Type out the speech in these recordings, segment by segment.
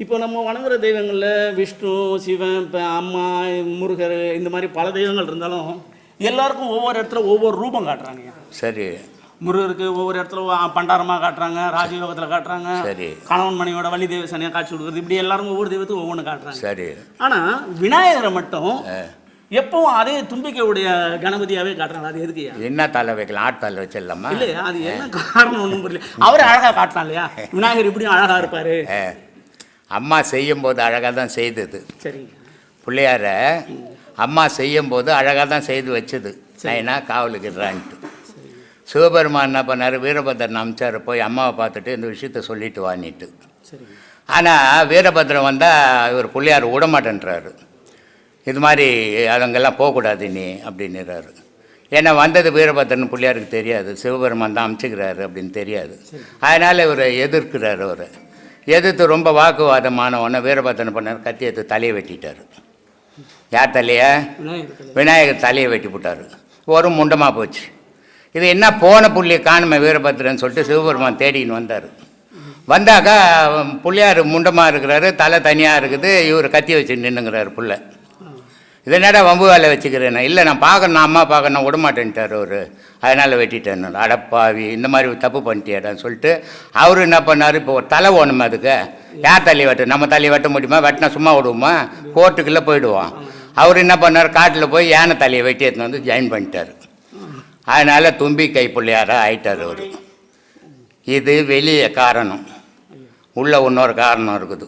இப்போ நம்ம வணங்குற தெய்வங்களில் விஷ்ணு சிவன் இப்போ அம்மா முருகர் இந்த மாதிரி பல தெய்வங்கள் இருந்தாலும் எல்லாருக்கும் ஒவ்வொரு இடத்துல ஒவ்வொரு ரூபம் காட்டுறாங்க. சரி. முருகருக்கு ஒவ்வொரு இடத்துல பண்டாரமாக காட்டுறாங்க ராஜயோகத்தில் காட்டுறாங்க சரி. கணவன் மணியோட வள்ளி தெய்வ சனியாக காட்சி கொடுக்குறது இப்படி எல்லாரும் ஒவ்வொரு தெய்வத்துக்கும் ஒவ்வொன்று காட்டுறாங்க. சரி. ஆனால் விநாயகரை மட்டும் எப்பவும் அதே தும்பிக்கையுடைய கணபதியாவே காட்டுறாங்க. அது எதுக்குயா என்ன தலை வைக்கலாம்? ஆட்டு தலை வச்சிடலாமா? இல்லையா? அது என்ன காரணம் ஒன்றும் புரியல. அவரே அழகா காட்டலாம் இல்லையா? விநாயகர் இப்படியும் அழகா இருப்பாரு. அம்மா செய்யும்போது அழகாக தான் செய்தது. சரிங்க பிள்ளையார அம்மா செய்யும்போது அழகாக தான் செய்து வச்சது. நைனா காவலுக்குறான்ட்டு சிவபெருமான் என்ன பண்ணார்? வீரபத்ரன் அமிச்சார் போய் அம்மாவை பார்த்துட்டு இந்த விஷயத்த சொல்லிட்டு வாங்கிட்டு ஆனால் வீரபத்ரன் வந்தால் இவர் பிள்ளையார் விடமாட்டேன்றாரு. இது மாதிரி அதங்கெல்லாம் போகக்கூடாது நீ அப்படின்னுறாரு. ஏன்னா வந்தது வீரபத்ரன் பிள்ளையாருக்கு தெரியாது. சிவபெருமான் தான் அமுச்சுக்கிறாரு அப்படின்னு தெரியாது. அதனால் இவர் எதிர்க்கிறார் அவர். எதிர்த்து ரொம்ப வாக்குவாதமான வீரபத்ரன் பண்ணார் கத்தி எடுத்து தலையை வெட்டிட்டார். யார் தலையை? விநாயகர் தலையை. வெட்டி போட்டார். ஒரு முண்டமாக போச்சு. இது என்ன போன புள்ளியை காணுமே வீரபத்ரன் சொல்லிட்டு சிவபெருமான் தேடின்னு வந்தார். வந்தாக்கா புள்ளையார் முண்டமாக இருக்கிறாரு தலை தனியாக இருக்குது இவர் கத்தி வச்சு நின்னுங்கிறாரு புள்ள. இதனாட வம்பு வேலை வச்சுக்கிறேன் இல்லை நான் பார்க்கணும் நான் அம்மா பார்க்கணும் விடமாட்டேன்ட்டார் அவர். அதனால் வெட்டிட்டேன் அடப்பாவி இந்த மாதிரி தப்பு பண்ணிட்டேடான்னு சொல்லிட்டு அவர் என்ன பண்ணார்? இப்போ ஒரு தலை ஓணுமே அதுக்கு. யார் தலையை வெட்டு? நம்ம தலையை வெட்ட முடியுமா? வெட்டினா சும்மா விடுவோமா? கோர்ட்டுக்குள்ளே போயிடுவோம். அவர் என்ன பண்ணார்? காட்டில் போய் யானை தலையை வெட்டி எடுத்துன்னு வந்து ஜாயின் பண்ணிட்டார். அதனால் தும்பி கை பிள்ளையாராக ஆயிட்டார் அவர். இது வெளியே காரணம். உள்ள இன்னொரு காரணம் இருக்குது.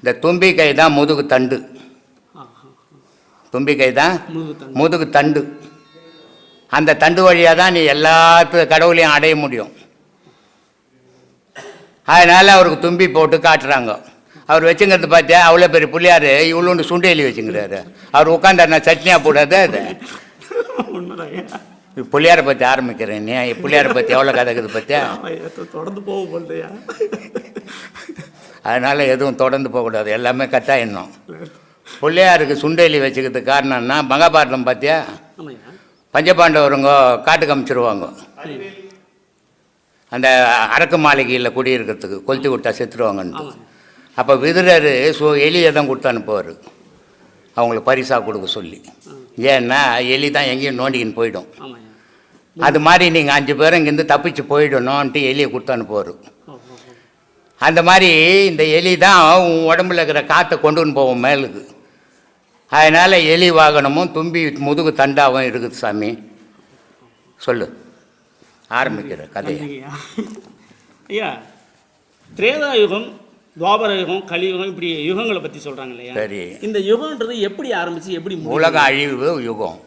இந்த தும்பி கை தான் முதுகு தண்டு. தும்பி கை தான் முதுகு தண்டு. அந்த தண்டு வழியாக தான் நீ எல்லாத்து கடவுளையும் அடைய முடியும். அதனால் அவருக்கு தும்பி போட்டு காட்டுறாங்க. அவர் வச்சுங்கிறது பார்த்தியா அவ்வளோ பெரிய புள்ளியார் இவ்வளோண்டு சுண்டேலி வச்சுங்கிறாரு. அவர் உட்காந்தாருனா சட்னியாக போடாது அது. புள்ளியாரை பற்றி ஆரம்பிக்கிறேன் நீ. புள்ளியாரை பற்றி எவ்வளோ கதை இருக்குது பார்த்தியா தொடர்ந்து போக போல்தையா அதனால் எதுவும் தொடர்ந்து போகக்கூடாது. எல்லாமே கட்டாயிடணும் பிள்ளையாருக்கு சுண்டேலி வச்சுக்கிறதுக்கு காரணம்னா மகாபாரதம் பார்த்தியா பஞ்சபாண்டவருங்க காட்டுக்கு அமைச்சிருவாங்க. அந்த அரக்கு மாளிகையில் குடியிருக்கிறதுக்கு கொளுத்தி விட்டா செத்துருவாங்கன்ட்டு. அப்போ விதுரர் சு எலியை தான் கொடுத்து அனுப்புவார். அவங்களுக்கு பரிசாக கொடுக்க சொல்லி. ஏன்னா எலி தான் எங்கேயும் நோண்டிக்கின்னு போயிடும். அது மாதிரி நீங்கள் அஞ்சு பேரும் இங்கேருந்து தப்பிச்சு போயிடணும்ன்ட்டு எலியை கொடுத்து அனுப்புவார். அந்த மாதிரி இந்த எலி தான் உன் உடம்புல இருக்கிற காற்றை கொண்டுன்னு போவோம் மேலுக்கு. அதனால் எலி வாகனமும் தும்பி முதுகு தண்டாவும் இருக்குது சாமி. சொல்லு. ஆரம்பிக்கிற நன்றிங்கய்யா. ஐயா திரேதா யுகம் துவாபர யுகம் கலியுகம் இப்படி யுகங்களை பத்தி சொல்றாங்க இல்லையா? சரி. இந்த யுகம்ன்றது எப்படி ஆரம்பிச்சு எப்படி முடியுது? உலக அழிவு யுகம்.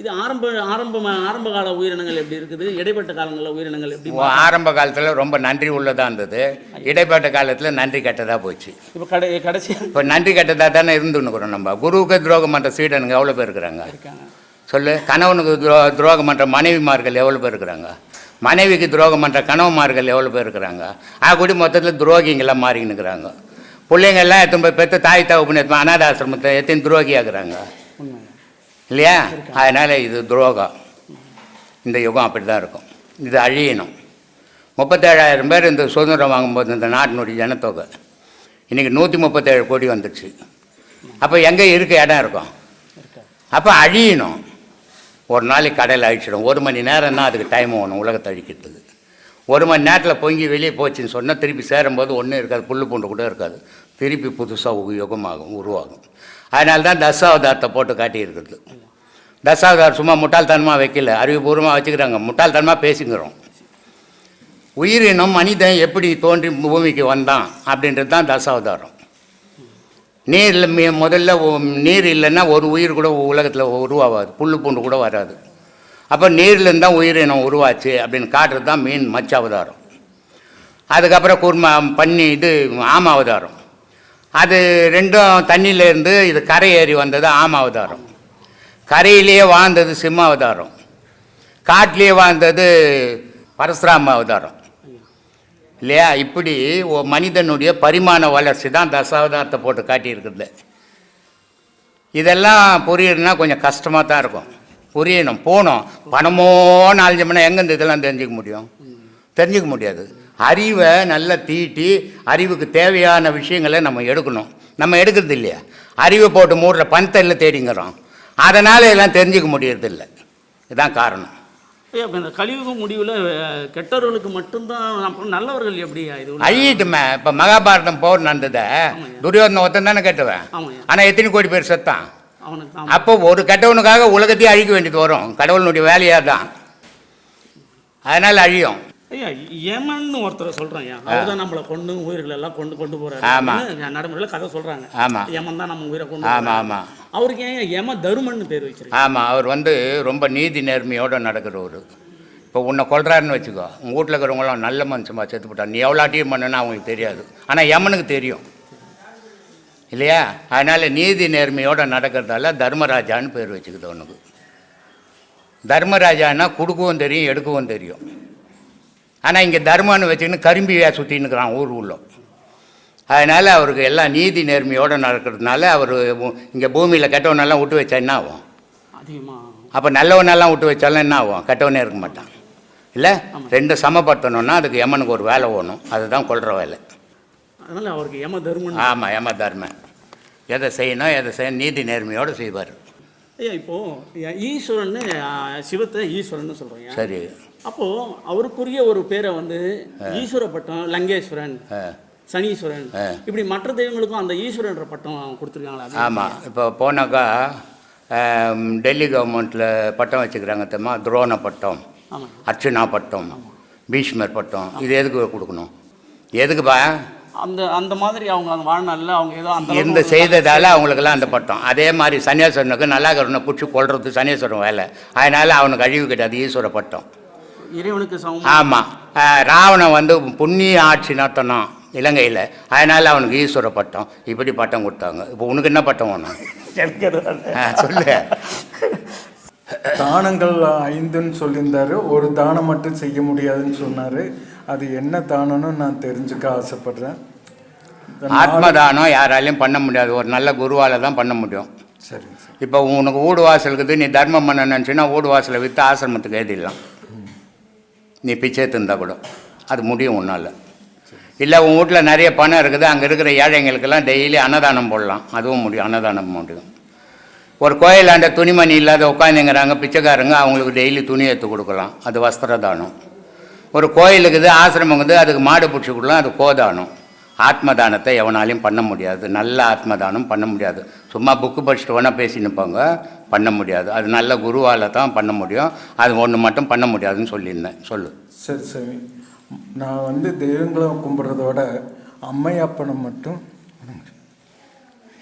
இது ஆரம்ப ஆரம்ப ஆரம்ப கால உயிரினங்கள் எப்படி இருக்குது? இடைப்பட்ட காலங்களில் உயிரினங்கள் எப்படி ஆரம்ப காலத்தில் ரொம்ப நன்றி உள்ளதாக இருந்தது. இடைப்பட்ட காலத்தில் நன்றி கெட்டதாக போச்சு. இப்போ கடை கடைசியா இப்போ நன்றி கெட்டதாக தானே இருந்துன்னுக்குறோம் நம்ம. குருவுக்கு துரோகம் பண்ணுற சீடனுங்க எவ்வளோ பேர் இருக்கிறாங்க? சொல்லு கணவனுக்கு துரோ துரோகம் பண்ணுற மனைவிமார்கள் எவ்வளோ பேர் இருக்கிறாங்க? மனைவிக்கு துரோகம் பண்ணுற கணவன்மார்கள் எவ்வளோ பேர் இருக்கிறாங்க? ஆ கூடி மொத்தத்தில் துரோகிங்கெல்லாம் மாறிக்கின்னு இருக்கிறாங்க. பிள்ளைங்க எல்லாம் எத்தனை போய் பெற்ற தாய் அநாத ஆசிரமத்தை எத்தனை உண்மை இல்லையா? அதனால் இது துரோகம். இந்த யுகம் அப்படி தான் இருக்கும். இது அழியணும். முப்பத்தேழாயிரம் பேர் இந்த சுதந்திரம் வாங்கும்போது இந்த நாட்டினுடைய ஜனத்தொகை. இன்றைக்கி நூற்றி முப்பத்தேழு கோடி வந்துடுச்சு அப்போ எங்கே இருக்க இடம் இருக்கும்? அப்போ அழியணும். ஒரு நாளைக்கு கடையில் அழிச்சிடும். ஒரு மணி நேரம் தான் அதுக்கு டைம் ஆகணும் உலகத்தை அழிக்கிறதுக்கு. ஒரு மணி நேரத்தில் பொங்கி வெளியே போச்சுன்னு சொன்னால் திருப்பி சேரும்போது ஒன்றும் இருக்காது புல் பூண்டு கூட இருக்காது. திருப்பி புதுசாக உபயோகமாகும் உருவாகும். அதனால தான் தசாவதாரத்தை போட்டு காட்டியிருக்கிறது. தசாவதார் சும்மா முட்டாள்தனமாக வைக்கல. அறிவுபூர்வமாக வச்சுக்கிறாங்க. முட்டாள்தனமாக பேசிக்கிறோம். உயிரினம் மனிதன் எப்படி தோன்றி பூமிக்கு வந்தான் அப்படின்றது தான் தசாவதாரம். நீரில் மி முதல்ல நீர் இல்லைன்னா ஒரு உயிர் கூட உலகத்தில் உருவாகாது புல் பூண்டு கூட வராது. அப்போ நீர்லேருந்து தான் உயிரினம் உருவாச்சு அப்படின்னு காட்டுறது தான் மீன் மச்ச அவதாரம் அதுக்கப்புறம் குர்மா பண்ணி இது ஆமாவதாரம். அது ரெண்டும் தண்ணியிலேருந்து இது கரை ஏறி வந்தது ஆம அவதாரம் கரையிலேயே வாழ்ந்தது சிம்ம அவதாரம் காட்டிலேயே வாழ்ந்தது பரசுராம அவதாரம் இல்லையா? இப்படி ஓ மனிதனுடைய பரிமாண வளர்ச்சி தான் தசாவதாரத்தை போட்டு காட்டியிருக்குது. இதெல்லாம் புரியணும்னா கொஞ்சம் கஷ்டமாக தான் இருக்கும். புரியணும் போகணும். பணமோ நாலஞ்சு மணி எங்கேருந்து இதெல்லாம் தெரிஞ்சுக்க முடியும்? தெரிஞ்சுக்க முடியாது. அறிவை நல்லா தீட்டி அறிவுக்கு தேவையான விஷயங்களை நம்ம எடுக்கணும். நம்ம எடுக்கிறது இல்லையா? அறிவை போட்டு மூடுற பந்தல்ல தேடிங்கிறோம். அதனால் எல்லாம் தெரிஞ்சுக்க முடியறதில்ல. இதுதான் காரணம். இந்த கலியுக முடிவில் கெட்டவர்களுக்கு மட்டும்தான் நல்லவர்கள் எப்படியா இது? அழியிட்டுமே இப்போ மகாபாரதம் போர் நடந்தத துரியோதன ஒருத்தன் தானே கட்டுவேன். ஆனால் எத்தனை கோடி பேர் செத்தான்? அப்போ ஒரு கெட்டவனுக்காக உலகத்தையே அழிக்க வேண்டியது வரும். கடவுளுடைய வேலையாக தான் அதனால் அழியும். ஐயா யமன்னு ஒருத்தரை ஐயா. அவர் தான் நம்மளை கொண்டு உயிர்கள் எல்லாம் கொண்டு கொண்டு போகிறாரு ஆமா. நடைமுறையில் கதை சொல்கிறாங்க ஆமாம் யமன் தான் நம்ம உயிரை கொண்டு போறாரு. ஆமாம் அவருக்கு ஏன் யம தருமன்னு பேர் வச்சிருக்காங்க ஆமாம் அவர் வந்து ரொம்ப நீதி நேர்மையோடு நடக்கிறவர். இப்போ உன்னை கொல்றாருன்னு வச்சுக்கோ உங்கள் வீட்டில் இருக்கிறவங்களாம் நல்ல மனுஷமா செத்து போட்டான் நீ எவ்வளோ டீம் பண்ணுன்னு அவங்களுக்கு தெரியாது. ஆனால் யமனுக்கு தெரியும். இல்லையா? அதனால் நீதி நேர்மையோடு நடக்கிறதால தர்மராஜான்னு பேர் வச்சுக்குது அவனுக்கு. தர்மராஜான்னா கொடுக்கவும் தெரியும் எடுக்கவும் தெரியும். ஆனால் இங்கே தர்மன்னு வச்சுக்கின்னு கரும்பியாக சுற்றின்னுக்கிறான் ஊர் உள்ள. அதனால் அவருக்கு எல்லாம் நீதி நேர்மையோடு நடக்கிறதுனால அவர் இங்கே பூமியில் கெட்டவனெல்லாம் விட்டு வச்சா என்ன ஆகும்? அப்போ நல்லவனெல்லாம் விட்டு வச்சாலும் என்ன ஆகும்? கெட்டவனே இருக்க மாட்டான். இல்லை? ரெண்டு சமப்படுத்தணும்னா அதுக்கு யமனுக்கு ஒரு வேலை வேணும் அதுதான் கொள்கிற வேலை. அதனால அவருக்கு யம தருமன் ஆமாம் யம தர்மன் எதை செய்யணும் எதை செய்யணும் நீதி நேர்மையோடு செய்வார். ஐயா இப்போ யா- ஈஸ்வரன்னு சிவத்தை ஈஸ்வரன் சொல்றீங்க சரி. அப்போ அவருக்குரிய ஒரு பேரை வந்து ஈஸ்வர பட்டம் லங்கேஸ்வரன் சனீஸ்வரன். இப்படி மற்ற தெய்வங்களுக்கும் அந்த ஈஸ்வரன்ற பட்டம் கொடுத்துருக்காங்களா? ஆமாம் இப்போ போனாக்கா டெல்லி கவர்மெண்ட்டில் பட்டம் வச்சுக்கிறாங்க தெரியுமா? துரோண பட்டம் அர்ச்சனா பட்டம் பீஷ்மர் பட்டம். இது எதுக்கு கொடுக்கணும்? எதுக்குப்பா? அந்த அந்த மாதிரி அவங்க அந்த வாழ்நாளில் அவங்க ஏதோ அந்த அளவுக்கு செய்ததால் அவங்களுக்கெல்லாம் அந்த பட்டம். அதே மாதிரி சன்னியாசனுக்கு நல்லாகரனை பிடிச்சி கொள்றது சன்னியாசனம் வேலை. அதனால் அவனுக்கு அழிவு கிடையாது ஈஸ்வர பட்டம். இறைவனுக்கு சமம்? ஆமாம் ராவணன் வந்து புண்ணிய ஆட்சி நடத்தணும் இலங்கையில். அதனால் அவனுக்கு ஈஸ்வர பட்டம். இப்படி பட்டம் கொடுத்தாங்க. இப்போ உனக்கு என்ன பட்டம் வேணும்? சொல்லு. தானங்கள் ஐந்துன்னு சொல்லியிருந்தாரு. ஒரு தானம் மட்டும் செய்ய முடியாதுன்னு சொன்னாரு. அது என்ன தானம்னு நான் தெரிஞ்சுக்க ஆசைப்படுறேன். ஆத்மதானம் யாராலையும் பண்ண முடியாது. ஒரு நல்ல குருவால் தான் பண்ண முடியும். சார். இப்போ உனக்கு வீடு வாசலுக்குது நீ தர்மம் பண்ண நினச்சின்னா வீடு வாசலை விற்று ஆசிரமத்துக்கு எழுதிடலாம் நீ பிச்சை தந்தா கூட. அது முடியும் உன்னால். இல்லை உன் வீட்டில் நிறைய பணம் இருக்குது. அங்கே இருக்கிற ஏழைங்களுக்கெல்லாம் டெய்லி அன்னதானம் போடலாம். அதுவும் முடியும். அன்னதானம் முடியும். ஒரு கோயிலாண்ட துணிமணி இல்லாத உட்காந்துங்கிறாங்க பிச்சைக்காரங்க அவங்களுக்கு டெய்லி துணி எடுத்து கொடுக்கலாம். அது வஸ்திர தானம் ஒரு கோயிலுக்குது ஆசிரமங்குது அதுக்கு மாடு பிடிச்சி கொடுக்கலாம். அது கோதானம். ஆத்மதானத்தை எவனாலையும் பண்ண முடியாது. நல்ல ஆத்மதானம் பண்ண முடியாது. சும்மா புக்கு படிச்சுட்டு வேணால் நிற்பாங்க பண்ண முடியாது. அது நல்ல குருவால் தான் பண்ண முடியும். அது ஒன்று மட்டும் பண்ண முடியாதுன்னு சொல்லியிருந்தேன். சொல்லு. சரி சரி. நான் வந்து தெய்வங்களை கும்பிட்றதோட அம்மையப்பனை மட்டும்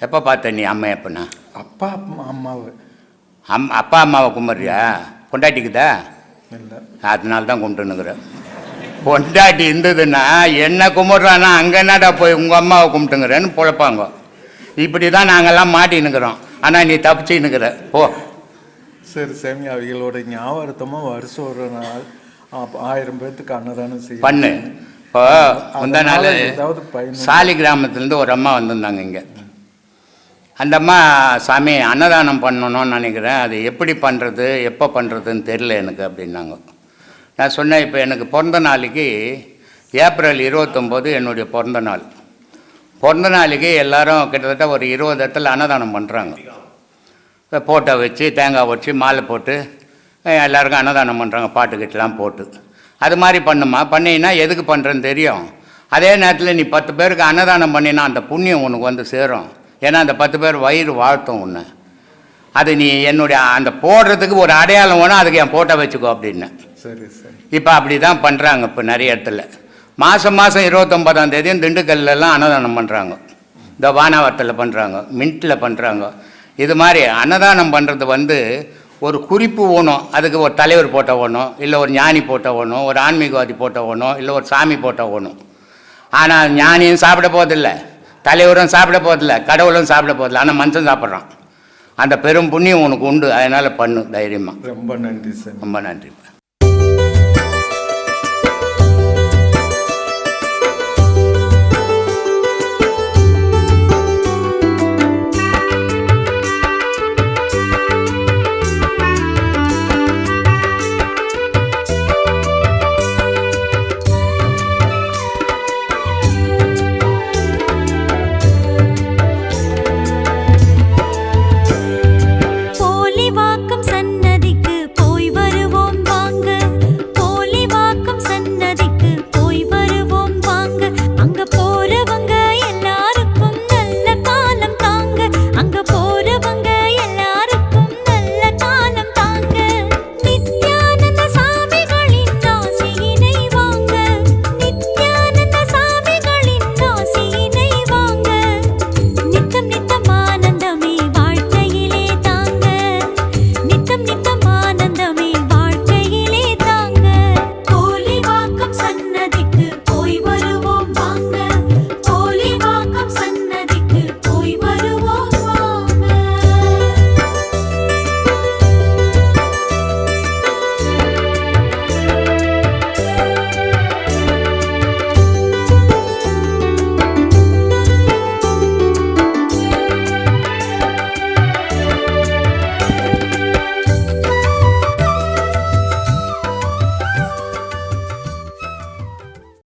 எப்போ பார்த்த நீ அம்மையப்பனா? அப்பா அம்மா அம்மாவை. அம் அப்பா அம்மாவை கும்பிட்றியா? கொண்டாட்டிக்குதா இல்லை. அதனால தான் கும்பிட்டுனுக்குறேன் பொண்டாட்டி இருந்ததுன்னா என்ன கும்பிட்றானா அங்கே என்னடா போய் உங்கள் அம்மாவை கும்பிட்டுங்கிறேன்னு பொழப்பாங்க. இப்படி தான் நாங்கள்லாம் மாட்டின்னுக்குறோம். ஆனால் நீ தப்பிச்சுன்னுக்குற போ. சரி சாமி அவங்களோட ஞாபகத்தமாக வருஷம் ஒரு நாள் ஆயிரம் பேர்த்துக்கு அன்னதானம் செய்ய பண்ணு. இப்போ முந்தா நாள் ஏதாவது சாலி கிராமத்துலேருந்து ஒரு அம்மா வந்திருந்தாங்க இங்கே. அந்த அம்மா சாமி அன்னதானம் பண்ணணும்னு நினைக்கிறேன். அது எப்படி பண்ணுறது எப்போ பண்ணுறதுன்னு தெரில எனக்கு அப்படின்னாங்க. நான் சொன்னேன் இப்போ எனக்கு பிறந்த நாளைக்கு ஏப்ரல் இருபத்தொம்போது என்னுடைய பிறந்த நாள். பிறந்த நாளைக்கு எல்லாரும் கிட்டத்தட்ட ஒரு இருபது இடத்துல அன்னதானம் பண்ணுறாங்க போட்டோ வச்சு தேங்காய் வச்சு மாலை போட்டு எல்லாருக்கும் அன்னதானம் பண்ணுறாங்க பாட்டு கீட்டுலாம் போட்டு. அது மாதிரி பண்ணுமா? பண்ணினா எதுக்கு பண்ணுறேன்னு தெரியும். அதே நேரத்தில் நீ பத்து பேருக்கு அன்னதானம் பண்ணினா அந்த புண்ணியம் உனக்கு வந்து சேரும். ஏன்னா அந்த பத்து பேர் வயிறு வாழ்த்தும் உன்னை. அது நீ என்னுடைய அந்த போடுறதுக்கு ஒரு அடையாளம் வேணும் அதுக்கு என் போட்டோ வச்சுக்கோ அப்படின்னு. சரி சரி. இப்போ அப்படி தான் பண்ணுறாங்க இப்போ நிறைய இடத்துல. மாதம் மாதம் இருபத்தொம்பதாம் தேதியும் திண்டுக்கல்லாம் அன்னதானம் பண்ணுறாங்க இந்த வானாவரத்தில் பண்ணுறாங்க மின்ட்டில் பண்ணுறாங்க இது மாதிரி அன்னதானம் பண்ணுறது வந்து ஒரு குறிப்பு வேணும் அதுக்கு ஒரு தலைவர் போட்டோ வேணும் இல்லை ஒரு ஞானி போட்டோ வேணும் ஒரு ஆன்மீகவாதி போட்டோ வேணும் இல்லை ஒரு சாமி போட்டோ வேணும் ஆனால் ஞானியும் சாப்பிட போதில்ல தலைவரும் சாப்பிட போதில்ல கடவுளும் சாப்பிட போதில்ல ஆனால் மனுஷன் சாப்பிட்றான். அந்த பெரும் புண்ணியம் உனக்கு உண்டு. அதனால் பண்ணு தைரியமாக ரொம்ப நன்றி சாமி ரொம்ப நன்றி.